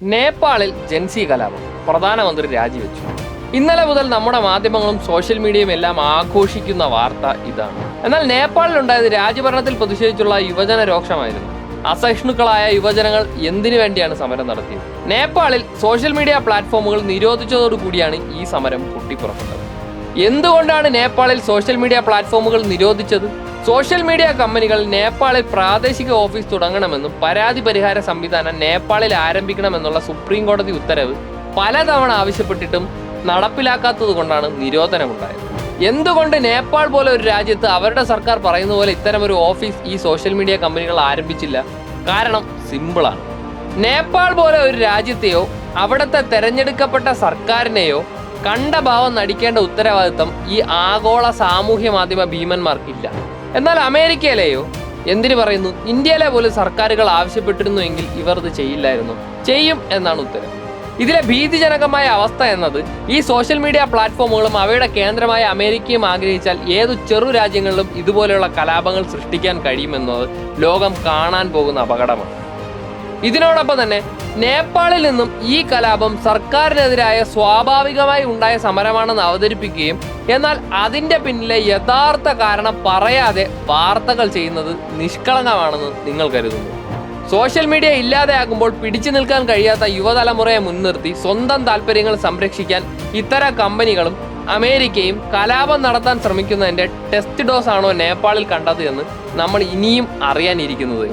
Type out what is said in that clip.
നേപ്പാളിൽ ജൻസി കലാപം പ്രധാനമന്ത്രി രാജിവെച്ചു. ഇന്നലെ മുതൽ നമ്മുടെ മാധ്യമങ്ങളും സോഷ്യൽ മീഡിയയും എല്ലാം ആഘോഷിക്കുന്ന വാർത്ത ഇതാണ്. എന്നാൽ നേപ്പാളിലുണ്ടായത് രാജ്യഭരണത്തിൽ പ്രതിഷേധിച്ചുള്ള യുവജന രോക്ഷമായിരുന്നു. അസഹിഷ്ണുക്കളായ യുവജനങ്ങൾ എന്തിനു വേണ്ടിയാണ് സമരം നടത്തിയത്? നേപ്പാളിൽ സോഷ്യൽ മീഡിയ പ്ലാറ്റ്ഫോമുകൾ നിരോധിച്ചതോടുകൂടിയാണ് ഈ സമരം പൊട്ടിപ്പുറപ്പെട്ടത്. എന്തുകൊണ്ടാണ് നേപ്പാളിൽ സോഷ്യൽ മീഡിയ പ്ലാറ്റ്ഫോമുകൾ നിരോധിച്ചത്? സോഷ്യൽ മീഡിയ കമ്പനികൾ നേപ്പാളിൽ പ്രാദേശിക ഓഫീസ് തുടങ്ങണമെന്നും പരാതി പരിഹാര സംവിധാനം നേപ്പാളിൽ ആരംഭിക്കണമെന്നുള്ള സുപ്രീം കോടതി ഉത്തരവ് പലതവണ ആവശ്യപ്പെട്ടിട്ടും നടപ്പിലാക്കാത്തത് കൊണ്ടാണ് നിരോധനമുണ്ടായത്. എന്തുകൊണ്ട് നേപ്പാൾ പോലെ ഒരു രാജ്യത്ത് അവരുടെ സർക്കാർ പറയുന്ന പോലെ ഇത്തരമൊരു ഓഫീസ് ഈ സോഷ്യൽ മീഡിയ കമ്പനികൾ ആരംഭിച്ചില്ല? കാരണം സിമ്പിളാണ്. നേപ്പാൾ പോലെ ഒരു രാജ്യത്തെയോ അവിടുത്തെ തെരഞ്ഞെടുക്കപ്പെട്ട സർക്കാരിനെയോ കണ്ട ഭാവം നടിക്കേണ്ട ഉത്തരവാദിത്തം ഈ ആഗോള സാമൂഹ്യ മാധ്യമ ഭീമന്മാർക്കില്ല. എന്നാൽ അമേരിക്കയിലെയോ? എന്തിനു പറയുന്നു? ഇന്ത്യയിലെ പോലും സർക്കാരുകൾ ആവശ്യപ്പെട്ടിരുന്നു എങ്കിൽ ഇവർ ഇത് ചെയ്യില്ലായിരുന്നു. ചെയ്യും എന്നാണ് ഉത്തരം. ഇതിലെ ഭീതിജനകമായ അവസ്ഥ എന്നത് ഈ സോഷ്യൽ മീഡിയ പ്ലാറ്റ്ഫോമുകളും അവയുടെ കേന്ദ്രമായ അമേരിക്കയും ആഗ്രഹിച്ചാൽ ഏതു ചെറു രാജ്യങ്ങളിലും ഇതുപോലെയുള്ള കലാപങ്ങൾ സൃഷ്ടിക്കാൻ കഴിയുമെന്നത് ലോകം കാണാൻ പോകുന്ന അപകടമാണ്. ഇതിനോടൊപ്പം തന്നെ നേപ്പാളിൽ നിന്നും ഈ കലാപം സർക്കാരിനെതിരായ സ്വാഭാവികമായി ഉണ്ടായ സമരമാണെന്ന് അവതരിപ്പിക്കുകയും എന്നാൽ അതിന്റെ പിന്നിലെ യഥാർത്ഥ കാരണം പറയാതെ വാർത്തകൾ ചെയ്യുന്നത് നിഷ്കളങ്കമാണെന്ന് നിങ്ങൾ കരുതുന്നു. സോഷ്യൽ മീഡിയ ഇല്ലാതെയാകുമ്പോൾ പിടിച്ചു നിൽക്കാൻ കഴിയാത്ത യുവതലമുറയെ മുൻനിർത്തി സ്വന്തം താല്പര്യങ്ങൾ സംരക്ഷിക്കാൻ ഇത്തരം കമ്പനികളും അമേരിക്കയും കലാപം നടത്താൻ ശ്രമിക്കുന്നതിന്റെ ടെസ്റ്റ് ഡോസ് ആണോ നേപ്പാളിൽ കണ്ടത് എന്ന് നമ്മൾ ഇനിയും അറിയാനിരിക്കുന്നതേ.